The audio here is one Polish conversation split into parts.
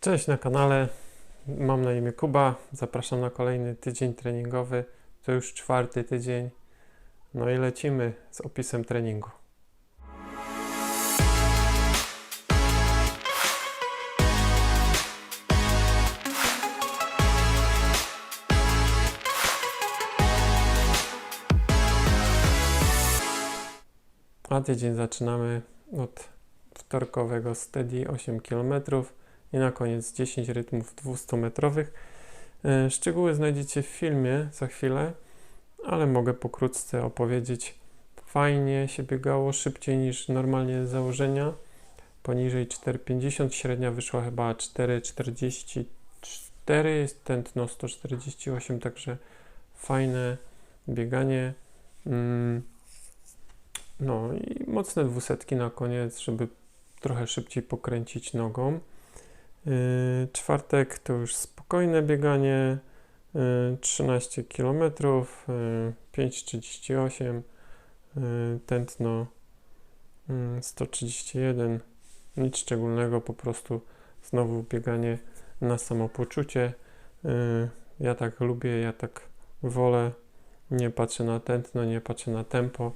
Cześć na kanale. Mam na imię Kuba. Zapraszam na kolejny tydzień treningowy. To już czwarty tydzień. No i lecimy z opisem treningu. A tydzień zaczynamy od wtorkowego steady 8 km i na koniec 10 rytmów 200-metrowych. E, Szczegóły znajdziecie w filmie za chwilę, ale mogę pokrótce opowiedzieć. Fajnie się biegało, szybciej niż normalnie z założenia. Poniżej 4,50, średnia wyszła chyba 4,44, jest tętno 148, także fajne bieganie. Mm. No i mocne dwusetki na koniec, żeby trochę szybciej pokręcić nogą. Yy, czwartek to już spokojne bieganie, yy, 13 km, yy, 5,38, yy, tętno yy, 131, nic szczególnego, po prostu znowu bieganie na samopoczucie. Yy, ja tak lubię, ja tak wolę, nie patrzę na tętno, nie patrzę na tempo,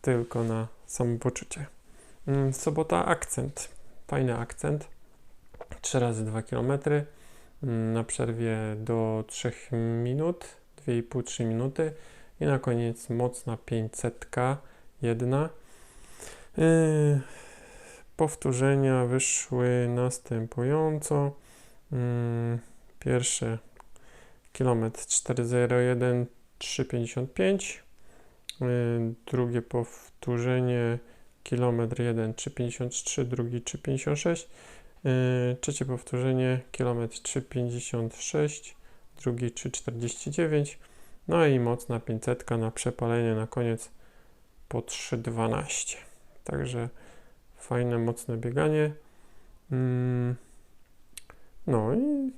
tylko na samopoczucie. Yy, sobota akcent fajny akcent. 3 razy 2 km mm, na przerwie do 3 minut, 2,5-3 minuty i na koniec mocna 500 jedna. Yy, powtórzenia wyszły następująco. Yy, pierwsze kilometr 401 355 yy, drugie powtórzenie kilometr 1 3,53, drugi 3,56, yy, trzecie powtórzenie kilometr 3,56, drugi 3,49, no i mocna 500 na przepalenie na koniec po 3,12. Także fajne, mocne bieganie. Mm, no i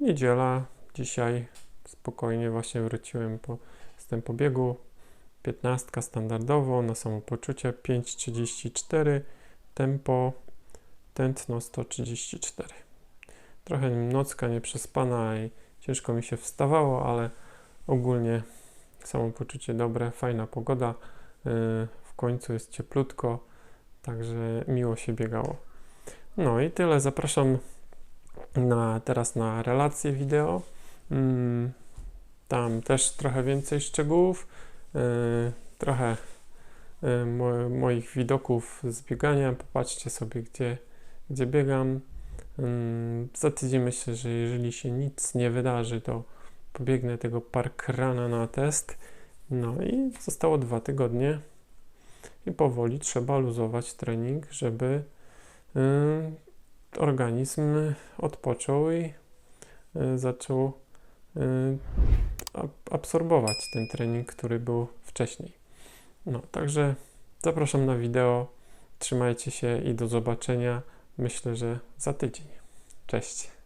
niedziela, dzisiaj spokojnie właśnie wróciłem po, z tym pobiegu, 15 standardowo na samopoczucie 5.34 tempo tętno 134 trochę nocka nieprzespana i ciężko mi się wstawało, ale ogólnie samopoczucie dobre, fajna pogoda yy, w końcu jest cieplutko także miło się biegało. No i tyle, zapraszam na, teraz na relacje wideo. Mm, tam też trochę więcej szczegółów. Y, trochę y, mo moich widoków z biegania. Popatrzcie sobie, gdzie, gdzie biegam. Za tydzień myślę, że jeżeli się nic nie wydarzy, to pobiegnę tego parkrana na test. No i zostało dwa tygodnie i powoli trzeba luzować trening, żeby y, organizm odpoczął i zaczął absorbować ten trening, który był wcześniej. No, także zapraszam na wideo. Trzymajcie się i do zobaczenia. Myślę, że za tydzień. Cześć.